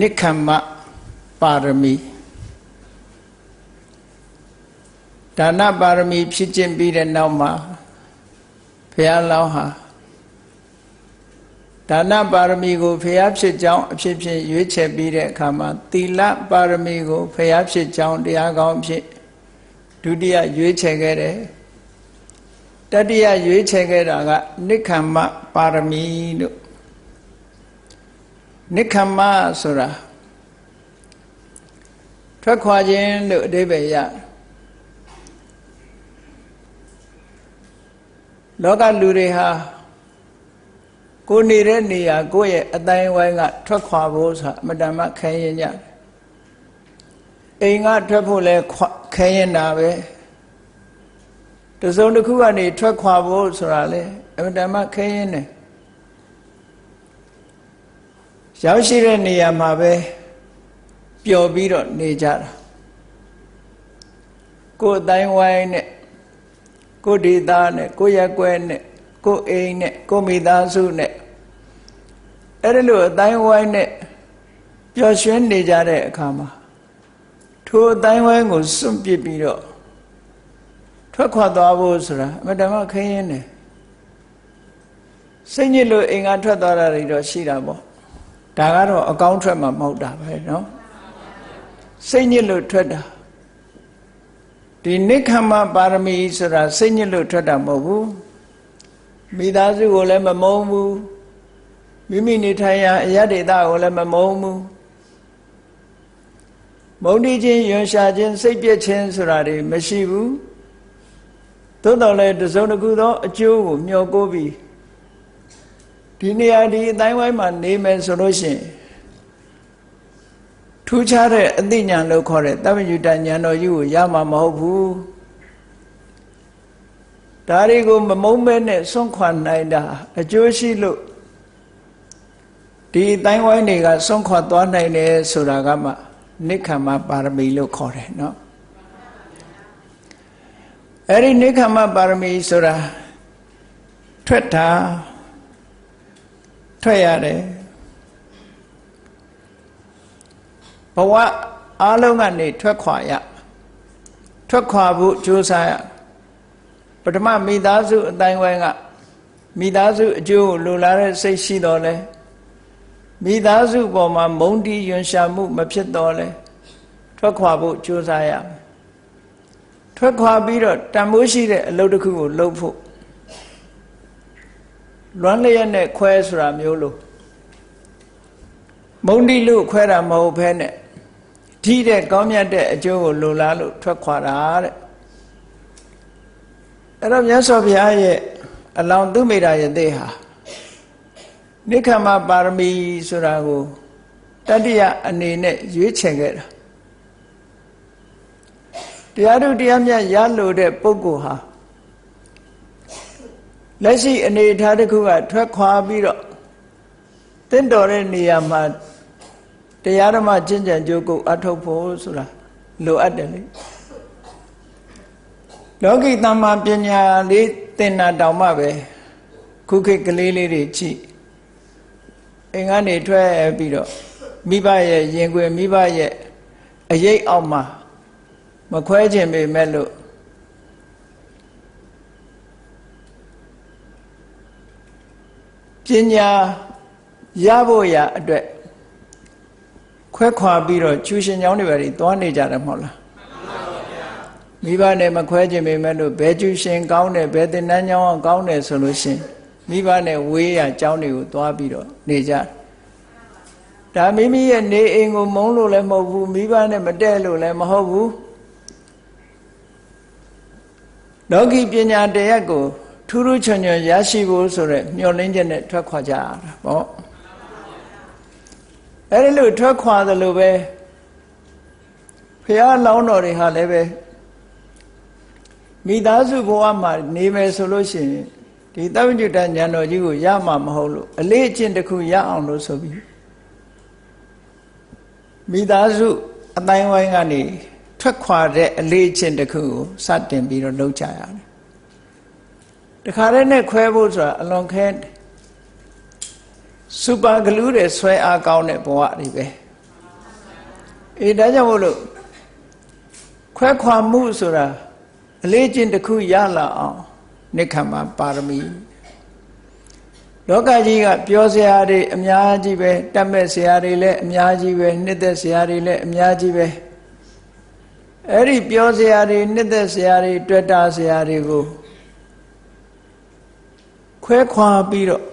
နိခမ္မပါရမီဒါနပါရမီဖြစ်ခြင်းပြီးတဲ့နောက်မှာဘုရားလောင်းဟာဒါနပါရမီကိုဘုရားဖြစ်ကြောင်းအဖြစ်ဖြင့်ရွေးချယ်ပြီးတဲ့အခါမှာသီလပါရမီကိုဘုရားဖြစ်ကြောင်းတရားကောင်းဖြစ်ဒုတိယရွေးချယ်ခဲ့တယ်တတိယရွေးချယ်ခဲ့တာကနိခမ္မပါရမီလို့ နိခမ္မဆိုတာထွက်ခွာခြင်းလို့အဓိပ္ပာယ်ရတယ်လောကလူတွေဟာကိုယ်နေတဲ့နေရာကိုယ့်ရဲ့အတိုင်းဝိုင်းကထွက်ခွာဖို့ဆိုတာအမတန်မှခဲရင်ကြတယ်အိမ်ကထွက်ဖို့လဲခဲရင်တာပဲတစုံတစ်ခုကနေထွက်ခွာဖို့ဆိုတာလဲအမတန်မှခဲရင်တယ် ရောက်ရှိတဲ့နေရာမှာပဲပျော်ပြီးတော့နေကြတာကိုယ်အတိုင်းဝိုင်းနဲ့ကိုဒေတာနဲ့ကိုရက်ကွဲနဲ့ကိုအိမ်နဲ့ကိုမိသားစုနဲ့အဲ့ဒါလိုအတိုင်းဝိုင်းနဲ့ပျော်ရွှင်နေကြတဲ့အခါမှာထိုအတိုင်းဝိုင်းကိုစွန့်ပစ်ပြီးတော့ထွက်ခွာသွားဖို့ဆိုတာအမတမခင်းရင်းတယ်စိတ်ညစ်လို့အိမ်ကထွက်သွားတာတွေတော့ရှိတာပေါ့ ဒါကတော့အကောင်းထွက်မှာမဟုတ်တာပဲเนาะစိတ်ညစ်လို့ထွက်တာဒီနိခမပါရမီဆိုတာစိတ်ညစ်လို့ထွက်တာမဟုတ်ဘူးမိသားစုကိုလည်းမမုန်းဘူးမိမိနေထိုင်ရာအရဒေတာကိုလည်းမမုန်းဘူးမုန်းတိချင်းယွန်ရှာခြင်းစိတ်ပြည့်ခြင်းဆိုတာတွေမရှိဘူးသို့တော်လည်းတစုံတစ်ခုသောအကျိုးကိုမျှော်ကိုပြီး ဒီနေရာဒီအတိုင်းဝိုင်းမှာနေမယ်ဆိုလို့ရှိရင်ထူးခြားတဲ့အသိဉာဏ်လို့ခေါ်တဲ့တပ္ပညုတဉာဏ်တော်ကြီးကိုရမှာမဟုတ်ဘူးဒါတွေကိုမမုန်းမဲနဲ့စွန့်ခွာနိုင်တာအကျိုးရှိလို့ဒီအတိုင်းဝိုင်းတွေကစွန့်ခွာသွားနိုင်တယ်ဆိုတာကမှနိခမ္မပါရမီလို့ခေါ်တယ်နော်အဲ့ဒီနိခမ္မပါရမီဆိုတာထွက်တာ ထွက်ရတယ်ဘဝအားလုံးကနေထွက်ခွာရထွက်ခွာဖို့ကြိုးစားရပထမမိသားစုအတိုင်းဝိုင်းကမိသားစုအကျိုးကိုလိုလားတဲ့စိတ်ရှိတော်လဲမိသားစုပေါ်မှာမုန်းတီးယွန်ရှာမှုမဖြစ်တော်လဲထွက်ခွာဖို့ကြိုးစားရမယ်ထွက်ခွာပြီးတော့တန်မိုးရှိတဲ့အလုပ်တစ်ခုကိုလုပ်ဖို့ လွမ်းလျက်နဲ့ခွဲဆိုတာမျိုးလို့မုန်းတီးလို့ခွဲတာမဟုတ်ဘဲနဲ့ထိတဲ့ကောင်းမြတ်တဲ့အကျိုးကိုလိုလားလို့ထွက်ခွာတာတဲ့အဲ့တော့မြတ်စွာဘုရားရဲ့အလောင်းသူမိတာရဲ့သေဟာနိခမပါရမီဆိုတာကိုတတိယအနေနဲ့ရွေးချယ်ခဲ့တာတရားတို့တရားမြတ်ရလို့တဲ့ပုဂ္ဂိုလ်ဟာ လက်ရှိအနေအထားတစ်ခုကထွက်ခွာပြီးတော့တင့်တော်တဲ့နေရာမှာတရားဓမ္မကျင့်ကြံကြိုးကိုအထုတ်ဖို့ဆိုတာလိုအပ်တယ်လေလောကီတမ္မာပညာလေးသင်တာတောင်မှပဲခုခေတ်ကလေးလေးတွေကြည့်အိမ်ကနေထွက်ပြီးတော့မိဘရဲ့ရင်ခွင်မိဘရဲ့အရေးအောက်မှာမခွဲခြင်းပေမဲ့လို့ ညာရဖို့ရအတွက်ခွဲခွာပြီးတော့ကျူရှင်ကြောင်းတွေပဲသွားနေကြတယ်မဟုတ်လားမိဘနဲ့မခွဲခြင်းပေမဲ့လို့ဘယ်ကျူရှင်ကောင်းတယ်ဘယ်တင်တန်းကြောင်းကောင်းတယ်ဆိုလို့ရှင်မိဘနဲ့ဝေးရကြောင်းတွေကိုသွားပြီးတော့နေကြဒါမိမိရဲ့နေအိမ်ကိုမုန်းလို့လည်းမဟုတ်ဘူးမိဘနဲ့မတည့်လို့လည်းမဟုတ်ဘူးလောကီပညာတရားကို ထူးထူးချွန်ချွန်ရရှိဖို့ဆိုရက်မျှော်လင့်ချက်နဲ့ထွက်ခွာကြရတာပေါ့အဲ့ဒီလိုထွက်ခွာသလိုပဲဖះလောင်းတော်တွေဟာလည်းပဲမိသားစုဘဝမှာနေမယ်ဆိုလို့ရှိရင်ဒီသဗ္ဗညုတဉာဏ်တော်ကြီးကိုရမှာမဟုတ်လို့အလေးအကျင့်တစ်ခုရအောင်လို့ဆိုပြီးမိသားစုအတိုင်းဝိုင်းကနေထွက်ခွာတဲ့အလေးအကျင့်တစ်ခုကိုစတင်ပြီးတော့လုပ်ကြရတယ် တခါတည်းနဲ့ခွဲဖို့ဆိုတာအလွန်ခဲစူပါဂလူးတွေဆွဲအားကောင်းတဲ့ဘဝတွေပဲအေးဒါကြောင့်မို့လို့ခွဲခွာမှုဆိုတာအလေးချင်းတစ်ခုရလာအောင်နိခမ္မပါရမီလောကကြီးကပြောစရာတွေအများကြီးပဲတတ်မဲ့စရာတွေလည်းအများကြီးပဲနှစ်သက်စရာတွေလည်းအများကြီးပဲအဲ့ဒီပြောစရာတွေနှစ်သက်စရာတွေတွေ့တာစရာတွေကို ခွဲခွာပြီးတော့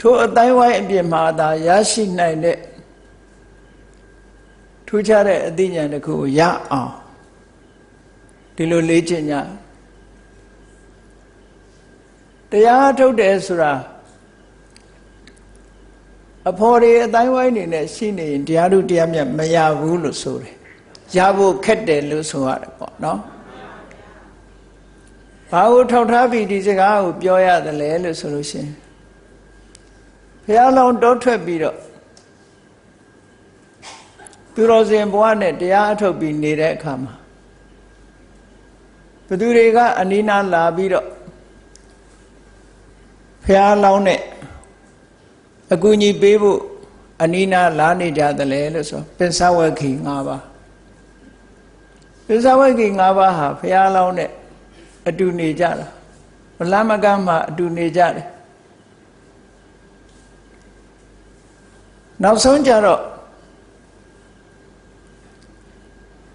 ထိုအတိုင်းဝိုင်းအပြင်မှာသာရရှိနိုင်တဲ့ထူးခြားတဲ့အသိဉာဏ်တစ်ခုကိုရအောင်ဒီလိုလေ့ကျင့်ကြတရားထုတ်တယ်ဆိုတာအဖော်တွေအတိုင်းဝိုင်းနေနဲ့ရှိနေရင်တရားတို့တရားမြတ်မရဘူးလို့ဆိုတယ်ရဖို့ခက်တယ်လို့ဆိုရတယ်ပေါ့နော် ဘာကိုထောက်ထားပြီးဒီစကားကိုပြောရတယ်လဲလို့ဆိုလို့ရှိရင်ဘုရားလောင်းတောထွက်ပြီးတော့သူတော်စင်ဘဝနဲ့တရားအထုတ်ပြီးနေတဲ့အခါမှာဘသူတွေကအနိနာလာပြီးတော့ဖះလောင်းနဲ့အကူညီပေးဖို့အနိနာလာနေကြတယ်လေလို့ဆိုပင်စဝခိ၅ပါးပင်စဝခိ၅ပါးဟာဖះလောင်းနဲ့ အတူနေကြတာမလမကမ်းမှာအတူနေကြတယ်နောက်ဆုံးကြတော့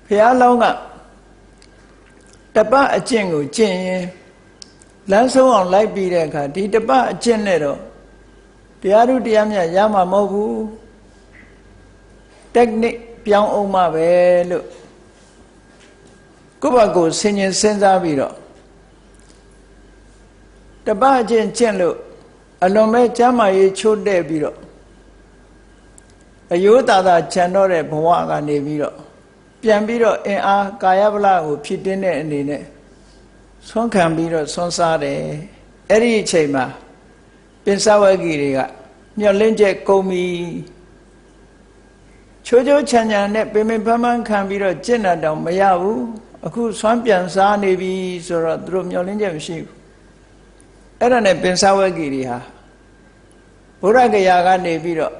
ဖះလောင်းကတပတ်အကျင့်ကိုကျင့်ရင်လမ်းဆုံးအောင်လိုက်ပြီးတဲ့အခါဒီတပတ်အကျင့်နဲ့တော့တရားထုတရားမြတ်ရမှာမဟုတ်ဘူး technique ပြောင်းအောင်မှပဲလို့ကိုယ့်ဘက်ကိုဆင်ញင်စဉ်းစားပြီးတော့ တပတ်အကျင့်ကျင့်လို့အလွန်ပဲကျမ်းမာရေးချိုးတဲ့ပြီးတော့အယိုးသာသာခြံတော့တဲ့ဘဝကနေပြီးတော့ပြန်ပြီးတော့အင်အားကာယဗလာကိုဖြစ်တင်းတဲ့အနေနဲ့ဆွမ်းခံပြီးတော့ဆွမ်းစားတယ်အဲ့ဒီအချိန်မှာပင်စဝဂီတွေကမျောလင်းချက်ကုန်ပြီချိုးချိုးချမ်းချမ်းနဲ့ပင်ပင်ပန်းပန်းခံပြီးတော့ကျင့်တာတောင်မရဘူးအခုဆွမ်းပြန်စားနေပြီဆိုတော့သူတို့မျောလင်းချက်မရှိဘူး အဲ့ဒါနဲ့ပင်စဝဂီတွေဟာဘုရားကရာကနေပြီးတော့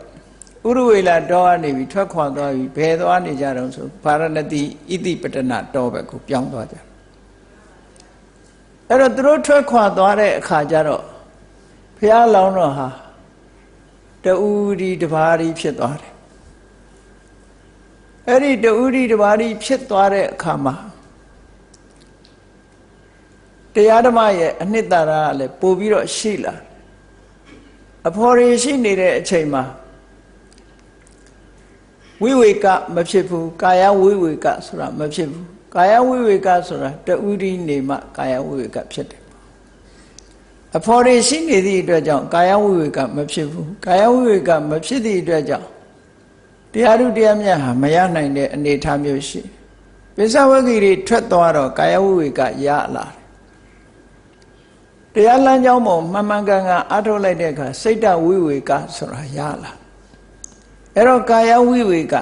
ဥရဝေလာတောကနေပြီးထွက်ခွာသွားပြီးဘယ်သွားနေကြတော့ဆိုဗာရဏတိဣတိပတနာတောဘက်ကိုပြောင်းသွားကြအဲ့တော့သူတို့ထွက်ခွာသွားတဲ့အခါကျတော့ဘုရားလောင်းတော်ဟာတူဒီတပါးဒီဖြစ်သွားတယ်အဲ့ဒီတူဒီတပါးဒီဖြစ်သွားတဲ့အခါမှာ တရားဓမ္မရဲ့အနှစ်သာရကလည်းပို့ပြီးတော့ရှိလာအဖော်ရရှိနေတဲ့အချိန်မှာဝိဝေကမဖြစ်ဘူးကာယဝိဝေကဆိုတာမဖြစ်ဘူးကာယဝိဝေကဆိုတာတူဒီနေမှကာယဝိဝေကဖြစ်တယ်အဖော်ရရှိနေသည့်အတွက်ကြောင့်ကာယဝိဝေကမဖြစ်ဘူးကာယဝိဝေကမဖြစ်သည့်အတွက်ကြောင့်တရားဓုတရားမြတ်ဟာမရနိုင်တဲ့အနေအထားမျိုးရှိပိဿဝဂီတွေထွက်သွားတော့ကာယဝိဝေကရလာတယ် တရားလမ်းကြောင်းပေါ်မှန်မှန်ကန်ကန်အားထုတ်လိုက်တဲ့အခါစိတ်တဝိဝေကဆိုတာရလာအဲ့တော့ကာယဝိဝေက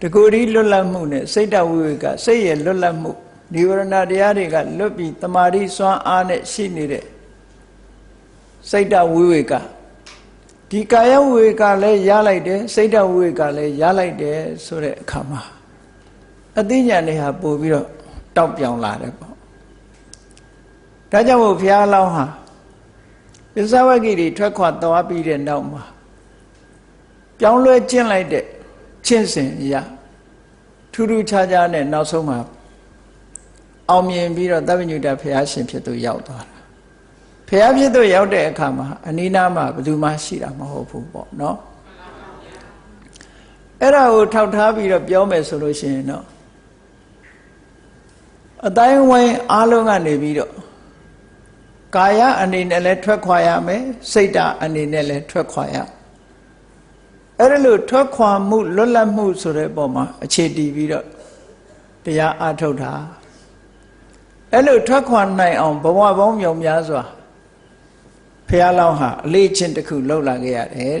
တကူဒီလွတ်လပ်မှုနဲ့စိတ်တဝိဝေကစိတ်ရဲ့လွတ်လပ်မှုនិဝရဏတရားတွေကလွတ်ပြီးတမာတိစွမ်းအားနဲ့ရှိနေတဲ့စိတ်တဝိဝေကဒီကာယဝိဝေကလည်းရလိုက်တယ်စိတ်တဝိဝေကလည်းရလိုက်တယ်ဆိုတဲ့အခါမှာအသိဉာဏ်တွေဟာပို့ပြီးတော့တောက်ပြောင်လာတယ်ပေါ့ ဒါကြောင့်မို့ဘုရားလောင်းဟာပစ္စဝဂိတွေထွက်ခွာသွားပြီးတဲ့နောက်မှာပြောင်းလဲကျင့်လိုက်တဲ့ကျင့်စဉ်အရာထူးထူးခြားခြားနဲ့နောက်ဆုံးမှာအောင်မြင်ပြီးတော့တပ္ပညုတဘုရားရှင်ဖြစ်သူရောက်သွားတာဘုရားဖြစ်သူရောက်တဲ့အခါမှာအနိနာမှာဘယ်သူမှရှိတာမဟုတ်ဘူးပေါ့နော်အဲ့ဒါကိုထောက်ထားပြီးတော့ပြောမယ်ဆိုလို့ရှိရင်တော့အတိုင်းဝိုင်းအားလုံးကနေပြီးတော့ ကာယအနေနဲ့လည်းထွက်ခွာရမယ်စိတ်ဓာတ်အနေနဲ့လည်းထွက်ခွာရအဲ့ဒါလို့ထွက်ခွာမှုလွတ်လပ်မှုဆိုတဲ့ပုံမှာအခြေတည်ပြီးတော့တရားအထုတ်တာအဲ့လိုထွက်ခွာနိုင်အောင်ဘဝပေါင်းမြောင်များစွာဖះလောင်းဟာအလေးချင်းတစ်ခုလှုပ်လာခဲ့ရတယ်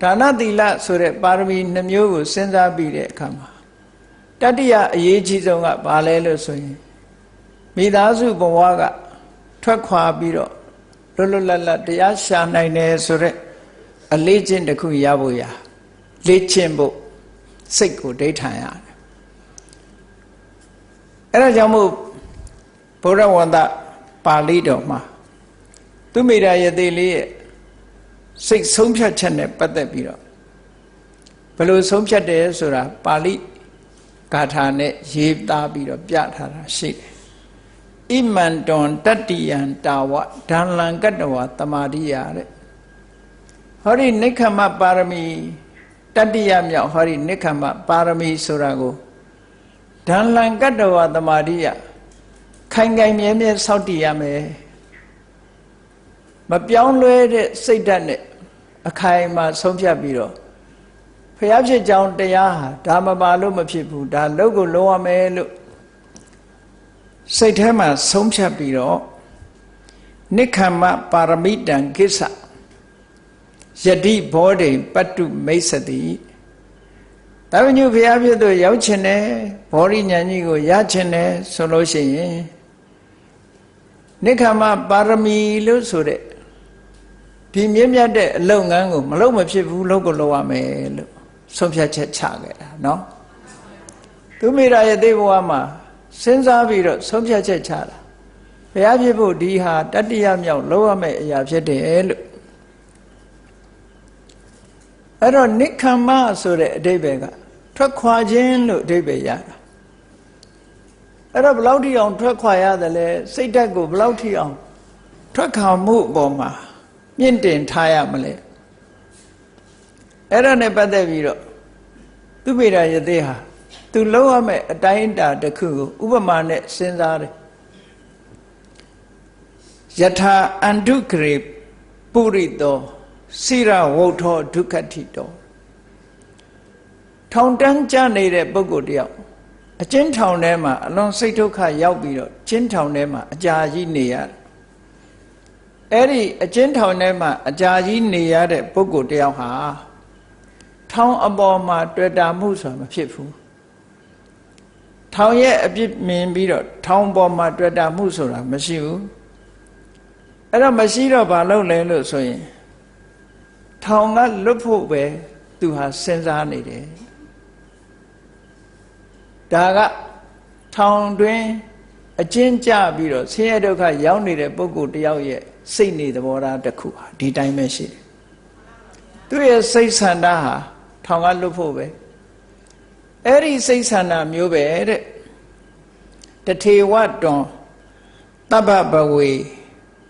ဒါနသီလဆိုတဲ့ပါရမီနှမျိုးကိုစဉ်းစားပြီးတဲ့အခါမှာတတိယအရေးကြီးဆုံးကဘာလဲလို့ဆိုရင် မိသားစုဘဝကထွက်ခွာပြီးတော့လွတ်လွတ်လပ်လပ်တရားရှာနိုင်တယ်ဆိုတဲ့အလေးချင်းတစ်ခုရဖို့ရလေ့ကျင့်ဖို့စိတ်ကိုဒိဋ္ဌံရတယ်အဲ့ဒါကြောင့်မို့ဘုရားဝန္တပါဠိတော်မှာသူမိရာယတိလေးရဲ့စိတ်ဆုံးဖြတ်ချက်နဲ့ပတ်သက်ပြီးတော့ဘယ်လိုဆုံးဖြတ်တယ်ဆိုတာပါဠိဂါထာနဲ့ရေးသားပြီးတော့ပြထားတာရှိတယ် ဣမန္တွန်တတ္တိယံတာဝဒံလံကတ္တဝတမာရိယာတဲ့ဟောဒီနိခမပါရမီတတ္တိယမြောက်ဟောဒီနိခမပါရမီဆိုတာကိုဒံလံကတ္တဝတမာရိယခိုင်ခိုင်မြဲမြဲစောင့်တည်ရမယ်မပြောင်းလဲတဲ့စိတ်ဓာတ်နဲ့အခိုင်အမာဆုံးဖြတ်ပြီးတော့ဖျားဖြစ်ကြောင်းတရားဟာဒါမပါလို့မဖြစ်ဘူးဒါလုတ်ကိုလုံးရမယ်လို့ စိတ်ထဲမှာဆုံးဖြတ်ပြီးတော့နိခမ္မပါရမိတံကိစ္စယတိဘောဓိပတ္တုမိတ်စတိတဝညုဘုရားဖြစ်သူရောက်ချင်တယ်ဘောရိညာကြီးကိုရချင်တယ်ဆိုလို့ရှိရင်နိခမ္မပါရမီလို့ဆိုတဲ့ဒီမြင့်မြတ်တဲ့အလုံငန်းကိုမလုပ်မဖြစ်ဘူးလုပ်ကိုလုပ်ရမယ်လို့ဆုံးဖြတ်ချက်ချခဲ့တာเนาะသူမိရာရဲ့သေဘဝမှာ စဉ်းစားပြီးတော့ဆုံးဖြတ်ချက်ချတာဘုရားဖြစ်ဖို့ဒီဟာတတ္တိယမြောက်လုပ်ရမယ့်အရာဖြစ်တယ်လို့အဲ့တော့နိခမ္မဆိုတဲ့အဓိပ္ပာယ်ကထွက်ခွာခြင်းလို့အဓိပ္ပာယ်ရတာအဲ့တော့ဘယ်လောက်ထိအောင်ထွက်ခွာရတယ်လဲစိတ်ဓာတ်ကိုဘယ်လောက်ထိအောင်ထွက်ခွာမှုအပေါ်မှာမြင့်တင်ထားရမလဲအဲ့ဒါနဲ့ပတ်သက်ပြီးတော့သူပေရာယသိဟာ သူလုံးရမယ့်အတိုင်းအတာတစ်ခုကိုဥပမာနဲ့စဉ်းစားတယ်ယထာအန္တုဂရေပုရိတောစိရဝုထောဒုက္ခတိတောထောင်တန်းကြနေတဲ့ပုဂ္ဂိုလ်တယောက်အချင်းထောင်ထဲမှာအလွန်စိတ်ဒုက္ခရောက်ပြီးတော့ချင်းထောင်ထဲမှာအကြာကြီးနေရတယ်အဲ့ဒီအချင်းထောင်ထဲမှာအကြာကြီးနေရတဲ့ပုဂ္ဂိုလ်တယောက်ဟာထောင်အပေါ်မှာ တွေ့တာမှုဆိုတာမဖြစ်ဘူး ထောင်ရဲ့အပြစ်မြင်ပြီးတော့ထောင်ပေါ်မှာတွေ့တာမှုဆိုတာမရှိဘူးအဲ့တော့မရှိတော့ဘာလုပ်လဲလို့ဆိုရင်ထောင်ကလွတ်ဖို့ပဲသူဟာစဉ်းစားနေတယ်ဒါကထောင်တွင်အကျဉ်းကျပြီးတော့ဆင်းရဲဒုက္ခရောက်နေတဲ့ပုဂ္ဂိုလ်တယောက်ရဲ့စိတ်နေသဘောထားတစ်ခုဟာဒီတိုင်းပဲရှိတယ်သူရဲ့စိတ်ဆန္ဒဟာထောင်ကလွတ်ဖို့ပဲ အဲ့ဒီစိတ်ဆန္ဒမျိုးပဲတဲ့တထေဝတွန်တပ္ပဘဝေ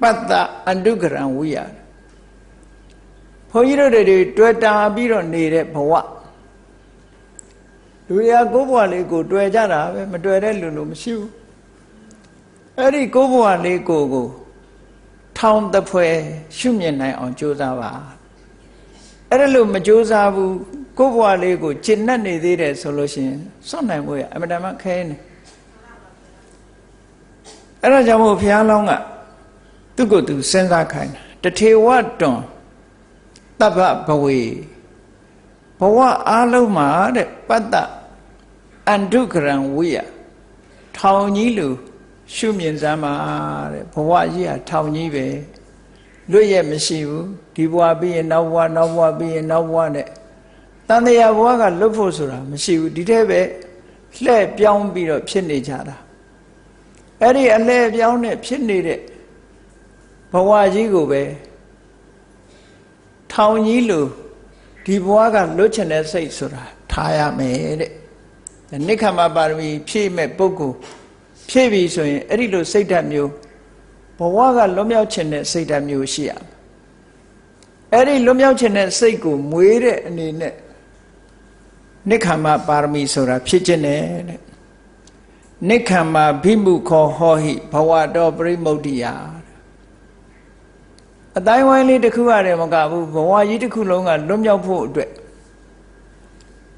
ပတ္တအန္တုကရံဝိယဘုန်းကြီးတို့တွေတွေ့တာပြီးတော့နေတဲ့ဘဝလူတွေကကိုယ်ဘဝလေးကိုတွေ့ကြတာပဲမတွေ့တဲ့လူလို့မရှိဘူးအဲ့ဒီကိုယ်ဘဝလေးကိုကိုထောင်တဖွဲရှုမြင်နိုင်အောင်ကြိုးစားပါအဲ့ဒါလို့မကြိုးစားဘူး ကိုယ့်ဘဝလေးကိုကျင့်납နေသေးတယ်ဆိုလို့ရှိရင်စွန့်နိုင်ဖို့ရအမှန်တမ်းခဲနေအဲ့ဒါကြောင့်မို့ဘုရားလောင်းကသူ့ကိုယ်သူစဉ်းစားခိုင်းတာတထေဝတွန်တပ္ပဘဝေဘဝအားလုံးမှာတဲ့ပတ္တအန္တုကရံဝိယထောင်ကြီးလူရှုမြင်စမ်းပါတဲ့ဘဝကြီးဟာထောင်ကြီးပဲလွတ်ရက်မရှိဘူးဒီဘဝပြီးရင်နောက်ဘဝနောက်ဘဝပြီးရင်နောက်ဘဝနဲ့ တန်တရားဘဝကလွတ်ဖို့ဆိုတာမရှိဘူးဒီထဲပဲလှဲ့ပြောင်းပြီးတော့ဖြစ်နေကြတာအဲ့ဒီအလှဲ့ပြောင်းနဲ့ဖြစ်နေတဲ့ဘဝကြီးကိုပဲထောင်ကြီးလို့ဒီဘဝကလွတ်ချင်တဲ့စိတ်ဆိုတာထားရမယ်တဲ့နိခမပါရမီဖြည့်မဲ့ပုဂ္ဂိုလ်ဖြည့်ပြီဆိုရင်အဲ့ဒီလိုစိတ်ဓာတ်မျိုးဘဝကလွတ်မြောက်ခြင်းတဲ့စိတ်ဓာတ်မျိုးရှိရမယ်အဲ့ဒီလွတ်မြောက်ခြင်းတဲ့စိတ်ကိုမွေးတဲ့အနေနဲ့ နိခမ္မပါရမီဆိုတာဖြစ်ခြင်းနဲ့တဲ့နိခမ္မဘိမှုခောဟောဟိဘဝတော်ပရိမုဒ္ဒိယအတိုင်းဝိုင်းလေးတစ်ခုရတယ်မကဘူးဘဝကြီးတစ်ခုလုံးကလွတ်မြောက်ဖို့အတွက်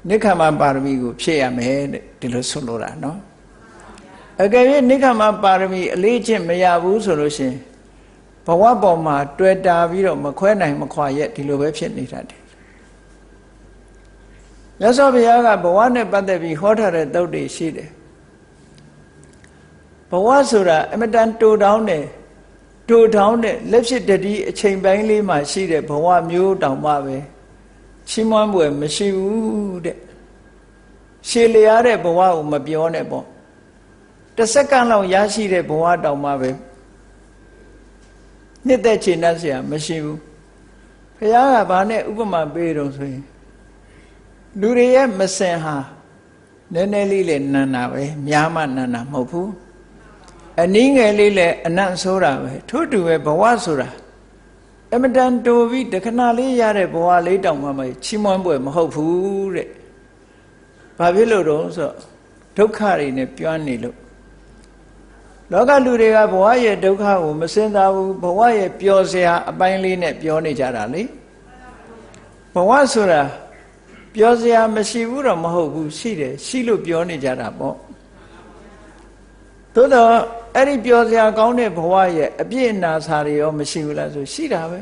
နိခမ္မပါရမီကိုဖြည့်ရမယ်တဲ့ဒီလိုဆိုလိုတာနော်အကယ်၍နိခမ္မပါရမီအလေးချင်းမရဘူးဆိုလို့ရှင်ဘဝပေါ်မှာ တွေ့တာပြီးတော့မခွဲနိုင်မခွာရက်ဒီလိုပဲဖြစ်နေတတ်တယ် မြတ်စွာဘုရားကဘဝနဲ့ပတ်သက်ပြီးဟောထားတဲ့သုတ်တွေရှိတယ်ဘဝဆိုတာအမတန်တူတောင်းတယ် တူထောင်းတဲ့လက်ဖြစ်တတိအချိန်ပိုင်းလေးမှာရှိတဲ့ဘဝမျိုးတောင်မှပဲချီးမွမ်းပွဲမရှိဘူးတဲ့ရှည်လျားတဲ့ဘဝကိုမပြောနဲ့ပေါ့တစ်စက္ကန့်လောက်ရရှိတဲ့ဘဝတောင်မှပဲနှစ်သက်ချင်တတ်เสียမရှိဘူးဘုရားကဘာနဲ့ဥပမာပေးတော့ဆိုရင် လူတွေရဲ့မစင်ဟာနည်းနည်းလေးလေနန္နာပဲများမှနန္နာမဟုတ်ဘူးအနည်းငယ်လေးလေအနတ်ဆိုတာပဲထို့တူပဲဘဝဆိုတာအမတန်တူပြီးတခဏလေးရတဲ့ဘဝလေးတောင်မှမချီးမွမ်းပွဲမဟုတ်ဘူးတဲ့ဘာဖြစ်လို့တော့ဆိုဒုက္ခတွေနဲ့ပြောနေလို့လောကလူတွေကဘဝရဲ့ဒုက္ခကိုမစင်စားဘူးဘဝရဲ့ပျော်စရာအပိုင်းလေးနဲ့ပြောနေကြတာလေဘဝဆိုတာ ပြောစရာမရှိဘူးတော့မဟုတ်ဘူးရှိတယ်ရှိလို့ပြောနေကြတာပေါ့သို့တော့အဲ့ဒီပြောစရာကောင်းတဲ့ဘဝရဲ့အပြည့်အနာစာတွေရောမရှိဘူးလားဆိုရှိတာပဲ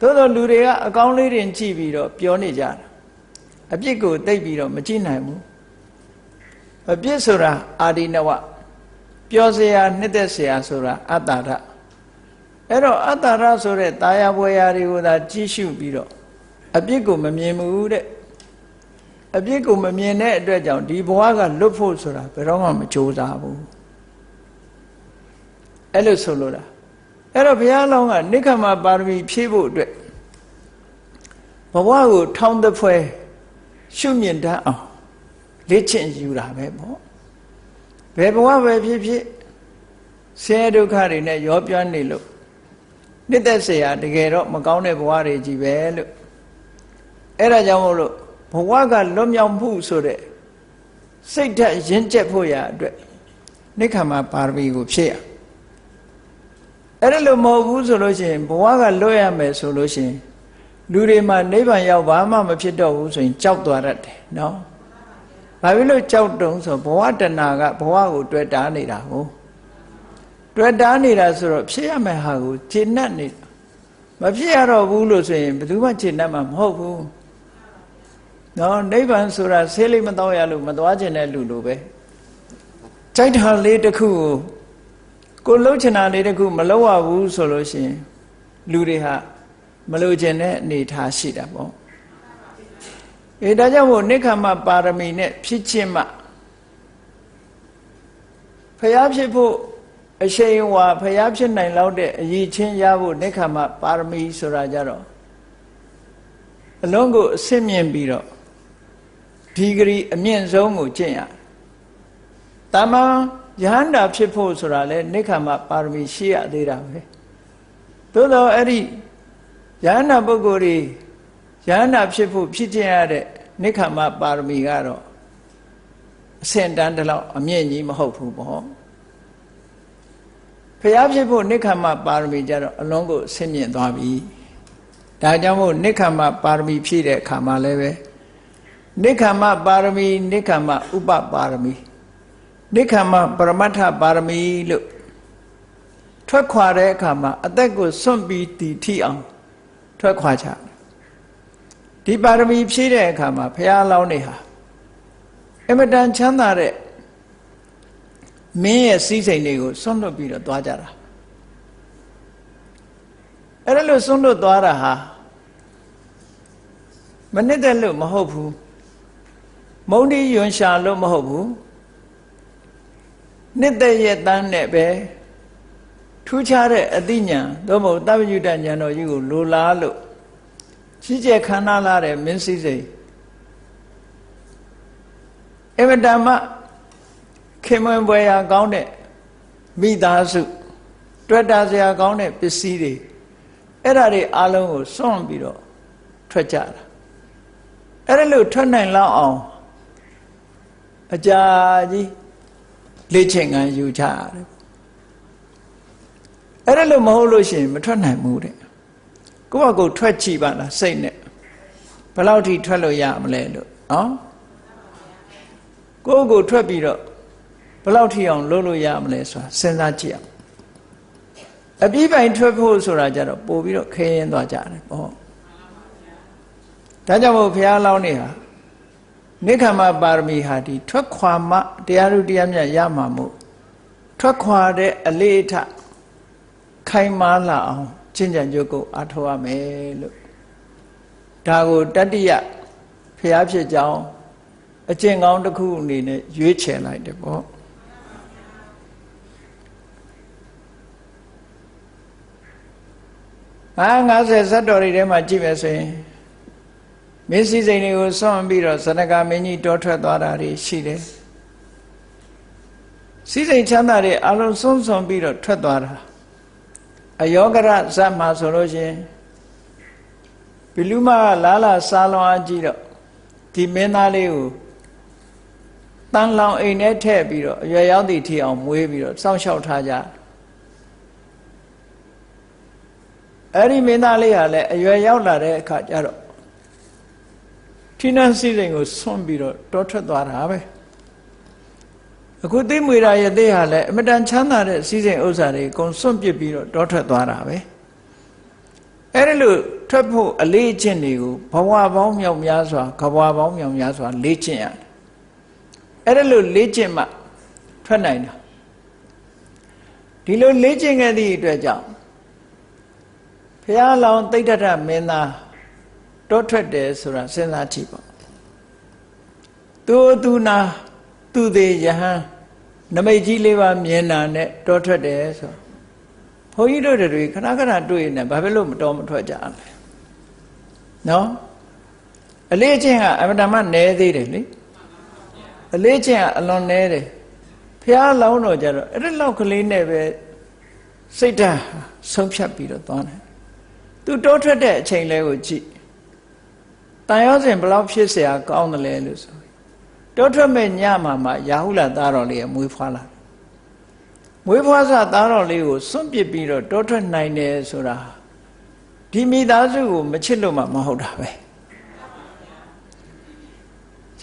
သို့တော့လူတွေကအကောင်းလေးတွေကြည့်ပြီးတော့ပြောနေကြတာအပြစ်ကိုသိပြီးတော့မကြည့်နိုင်ဘူးအပြစ်ဆိုတာအာဒီနဝပြောစရာနှစ်သက်စရာဆိုတာအတ္တရအဲ့တော့အတ္တရဆိုတဲ့တာယာပွဲရာတွေကိုသာကြည့်ရှုပြီးတော့ အပြစ်ကိုမမြင်ဘူးတဲ့အပြစ်ကိုမမြင်တဲ့အတွက်ကြောင့်ဒီဘဝကလွတ်ဖို့ဆိုတာဘယ်တော့မှမကြိုးစားဘူးအဲ့လိုဆိုလို့တာအဲ့တော့ဘုရားလောင်းကနိခမပါရမီဖြည့်ဖို့အတွက်ဘဝကိုထောင်းတဲ့ဖွဲရှုမြင်တတ်အောင်လေ့ကျင့်ယူတာပဲပေါ့ဘယ်ဘဝပဲဖြစ်ဖြစ်ဆင်းရဲဒုက္ခတွေနဲ့ရောပြနေလို့နှစ်သက်เสียတကယ်တော့မကောင်းတဲ့ဘဝတွေကြီးပဲလို့ အဲ့ဒါကြောင့်မို့လို့ဘဝကလွတ်မြောက်မှုဆိုတဲ့စိတ်ဓာတ်ရင့်ကျက်ဖို့ရအတွက်နိခမပါရမီကိုဖြည့်ရအဲ့ဒါလို့မဟုတ်ဘူးဆိုလို့ရှိရင်ဘဝကလွတ်ရမယ်ဆိုလို့ရှိရင်လူတွေမှာနိဗ္ဗာန်ရောက်ဘာမှမဖြစ်တော့ဘူးဆိုရင်ကြောက်သွားတတ်တယ်နော်ဘာဖြစ်လို့ကြောက်တုံဆိုဘဝတဏကဘဝကိုတွေ့တာနေတာဟုတ်တွေ့တာနေတာဆိုတော့ဖြစ်ရမယ်ဟာကိုခြေနှက်နေတာမဖြစ်ရတော့ဘူးလို့ဆိုရင်ဘယ်သူမှခြေနှက်မှာမဟုတ်ဘူး နော်နိဗ္ဗာန်ဆိုတာဆေးလေးမတော့ရလို့မသွားခြင်းတဲ့လူလိုပဲကြိုက်တာလေးတစ်ခုကိုကိုလှုပ်ချင်တာလေးတစ်ခုမလှုပ်ရဘူးဆိုလို့ရှိရင်လူတွေဟာမလှုပ်ခြင်းတဲ့အနေထားရှိတာပေါ့အဲဒါကြောင့်မို့နိခမပါရမီနဲ့ဖြစ်ခြင်းမှဖျားဖြစ်ဖို့အရှိန်ဝါဖျားဖြစ်နိုင်လောက်တဲ့အရေးချင်းရဖို့နိခမပါရမီဆိုတာကြတော့အလုံးကိုအစစ်မြင်ပြီးတော့ ဒီဂရီအမြင့်ဆုံးကိုကျင့်ရတမန်ယဟန္တာဖြစ်ဖို့ဆိုတာလေနိခမပါရမီရှိရသေးတာပဲသို့တော့အဲ့ဒီယဟန္တာပုဂ္ဂိုလ်တွေယဟန္တာဖြစ်ဖို့ဖြစ်ခြင်းရတဲ့နိခမပါရမီကတော့အဆင့်တန်းတလောက်အမြင့်ကြီးမဟုတ်ဘူးပေါ့ဖျားဖြစ်ဖို့နိခမပါရမီကြတော့အလုံးကိုဆင့်မြင့်သွားပြီဒါကြောင့်မို့နိခမပါရမီဖြည့်တဲ့အခါမှာလည်းပဲ နိခမပါရမီနိခမဥပပါရမီနိခမပရမတ္ထပါရမီလို့ထွက်ခွာတဲ့အခါမှာအသက်ကိုစွန့်ပြီးတည်ထီအောင်ထွက်ခွာကြဒီပါရမီဖြည့်တဲ့အခါမှာဘုရားလောင်းနေဟာအမတန်ချမ်းသာတဲ့မင်းရဲ့စီးစိမ်တွေကိုစွန့်လွတ်ပြီးတော့သွားကြတာအဲ့ဒါလို့စွန့်လွတ်သွားတာဟာမနစ်တဲ့လို့မဟုတ်ဘူး မုံဒီယွန်ရှာလို့မဟုတ်ဘူးနှစ်သက်ရဲ့တန်းနဲ့ပဲထူးခြားတဲ့အသိဉာဏ်သို့မဟုတ်တပ္ပညုတဉာဏ်တော်ကြီးကိုလိုလားလို့ကြီးကျယ်ခမ်းနားလာတဲ့မင်းစည်းစိမ်အမတမခင်မွန်ပွဲရာကောင်းတဲ့မိသားစုတွေ့တာစရာကောင်းတဲ့ပစ္စည်းတွေအဲ့ဒါတွေအလုံးကိုစွန့်ပြီးတော့ထွက်ကြတာအဲ့ဒါလို့ထွက်နိုင်လောက်အောင် အကြာကြီးလေ့ကျင့်ခံယူကြရတယ်အဲ့ဒါလို့မဟုတ်လို့ရှိရင်မထွက်နိုင်ဘူးတဲ့ကိုယ့်ဘကိုထွက်ကြည့်ပါလားစိတ်နဲ့ဘယ်လောက်ထိထွက်လို့ရမလဲလို့နော်ကိုယ့်ကိုထွက်ပြီးတော့ဘယ်လောက်ထိအောင်လုပ်လို့ရမလဲဆိုတာစဉ်းစားကြည့်အောင်အပြီးပိုင်ထွက်ဖို့ဆိုတာကြတော့ပို့ပြီးတော့ခရင်သွားကြတယ်ပေါ့ဒါကြောင့်မို့ဘုရားလောင်းနေဟာ နိခမပါရမီဟာဒီထွက်ခွာမှတရားဥတရားမြတ်ရမှာမို့ထွက်ခွာတဲ့အလေးအထခိုင်မာလာအောင်ကျင့်ကြံကြုတ်ကိုအားထုတ်ရမယ်လို့ဒါကိုတတ္တိယဖျားဖြစ်ကြောင်းအကျင့်ကောင်းတစ်ခုအနေနဲ့ရွေးချယ်လိုက်တယ်ပေါ့အာ90ဇတ်တော်တွေထဲမှာကြည့်မယ်ဆိုရင် မင်းစည်းစိမ်တွေကိုစွန့်ပြီးတော့ဇနကမင်းကြီးတောထွက်သွားတာတွေရှိတယ်စည်းစိမ်ချမ်းသာတွေအလုံးစွန့်စွန့်ပြီးတော့ထွက်သွားတာအယောဂရဇတ်မှာဆိုလို့ရှင်ဘီလူမကလာလာစားလွန်အားကြည့်တော့ဒီမင်းသားလေးကိုတန်လောင်အိမ်ထဲထည့်ပြီးတော့အရွယ်ရောက်သည့်ထီအောင်မွေးပြီးတော့စောင့်ရှောက်ထားကြအဲ့ဒီမင်းသားလေးဟာလည်းအရွယ်ရောက်လာတဲ့အခါကျတော့ ထိနှံစည်းစိမ်ကိုဆွန့်ပြီးတော့တောထွက်သွားတာပဲအခုသိမွေရာရသေးဟာလည်းအမတန်ချမ်းသာတဲ့စည်းစိမ်ဥစ္စာတွေအကုန်ဆွန့်ပစ်ပြီးတော့တောထွက်သွားတာပဲအဲ့ဒီလိုထွက်ဖို့အလေးအကျင့်တွေကိုဘဝပေါင်းမြောက်များစွာကဘဝပေါင်းမြောက်များစွာလေ့ကျင့်ရတယ်အဲ့ဒါလို့လေ့ကျင့်မှထွက်နိုင်တာဒီလိုလေ့ကျင့်ခဲ့သည့်အတွက်ကြောင့်ဘုရားလောင်းတိဋ္ဌထမင်းသား တောထွက်တယ်ဆိုတာစဉ်းစားကြည့်ပါသူသူနာသူသေးယဟန်နမိတ်ကြီးလေးပါမြင်တာနဲ့တောထွက်တယ်ဆိုဘုန်းကြီးတို့တွေခဏခဏတွေ့နေဘာဖြစ်လို့မတော်မထွက်ကြလဲနော်အလေးချင်းကအမတမနဲသေးတယ်လေအလေးချင်းကအလွန်နဲတယ်ဖះလောင်းတော့ကြတော့အဲ့ဒီလောက်ကလေးနဲ့ပဲစိတ်ဓာတ်ဆုံးဖြတ်ပြီးတော့သွားတယ်သူတိုးထွက်တဲ့အချိန်လဲကိုကြည့် တန်ရောစဉ်ဘလောက်ဖြစ်เสียကောင်းတယ်လဲလို့ဆိုတိုးထွက်မဲ့ညမှာမှရာဟုလာသားတော်လေးကမွေးဖွားလာမွေးဖွားစသားတော်လေးကိုစွန့်ပစ်ပြီးတော့တိုးထွက်နိုင်တယ်ဆိုတာဒီမိသားစုကိုမချစ်လို့မှမဟုတ်တာပဲ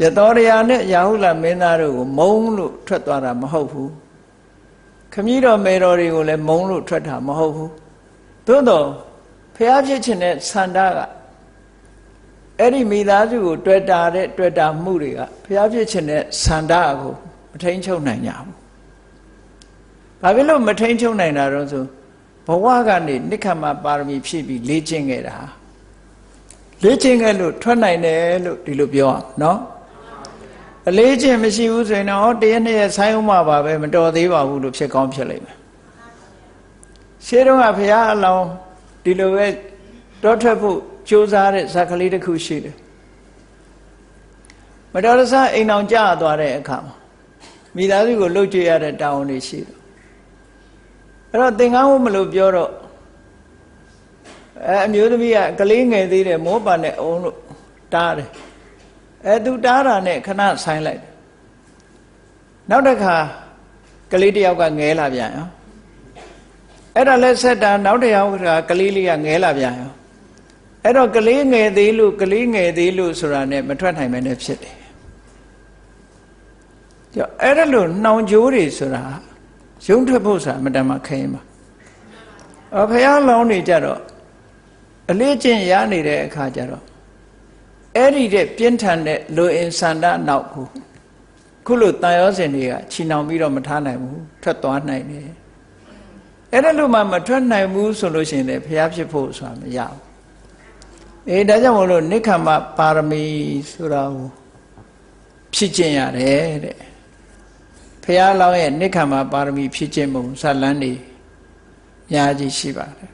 ရတော်ရယာနဲ့ရာဟုလာမင်းသားတို့ကိုမုံလို့ထွက်သွားတာမဟုတ်ဘူးခမည်းတော်မေတော်တွေကိုလည်းမုံလို့ထွက်တာမဟုတ်ဘူးသို့တော့ဖះဖြစ်ခြင်းတဲ့ဆန္ဒက အဲ့ဒီမိသားစုကိုတွေ့တာတဲ့တွေ့တာမှုတွေကဖះဖြစ်ခြင်းတဲ့ဆန္ဒကိုမထိန်ချုပ်နိုင်ကြဘူးဘာဖြစ်လို့မထိန်ချုပ်နိုင်တာတော့ဆိုဘဝကနေနိခမပါရမီဖြည့်ပြီးလေ့ကျင့်ခဲ့တာလေ့ကျင့်ခဲ့လို့ထွက်နိုင်တယ်လို့ဒီလိုပြောအောင်နော်အလေးကျင့်မရှိဘူးဆိုရင်တော့တရက်နှစ်ရက်ဆိုင်းဥမှာပါပဲမတော်သေးပါဘူးလို့ဖြစ်ကောင်းဖြစ်လိမ့်မယ်ရှင်းတော့ကဘုရားအလောင်းဒီလိုပဲတောထွက်ဖို့ ကြိုးစားတဲ့ဇာကလေးတစ်ခုရှိတယ်မတော်တဆအိမ်အောင်ကြာသွားတဲ့အခါမှာမိသားစုကိုလှုပ်ကြွရတဲ့တာဝန်တွေရှိတယ်အဲ့တော့သင်္ကန်းဝတ်မလို့ပြောတော့အဲအမျိုးသမီးကကလေးငယ်သေးတယ်မောပါနဲ့အုံးလို့တားတယ်အဲသူတားတာနဲ့ခဏဆိုင်လိုက်တယ်နောက်တစ်ခါကလေးတယောက်ကငဲလာပြန်ရောအဲ့ဒါလက်ဆက်တာနောက်တစ်ယောက်ကကလေးလေးကငဲလာပြန်ရော အဲ့တော့ကလေးငယ်သေးလို့ကလေးငယ်သေးလို့ဆိုတာနဲ့မထွက်နိုင်မနဲ့ဖြစ်တယ်ကြောက်အဲ့ဒါလို့နှောင်ကြိုးတွေဆိုတာရုံထွက်ဖို့ဆိုတာမတမခရင်ပါအဖះလောင်းနေကြတော့အလေးကျင့်ရနေတဲ့အခါကျတော့အဲ့ဒီတဲ့ပြင်းထန်တဲ့လူအင်ဆန္ဒနောက်ကိုခုလိုတန်ရောစင်တွေကချီနှောင်ပြီးတော့မထားနိုင်ဘူးထွက်သွားနိုင်တယ်အဲ့ဒါလို့မှမထွက်နိုင်ဘူးဆိုလို့ရှိရင်လည်းဘုရားဖြစ်ဖို့ဆိုတာမရဘူး အေးဒါကြောင့်မို့လို့နိခမပါရမီဆိုတာကိုဖြစ်ကျင့်ရတယ်တဲ့ဘုရားလောင်းရဲ့နိခမပါရမီဖြစ်ကျင့်ပုံဇာလန်းနေအများကြီးရှိပါတယ်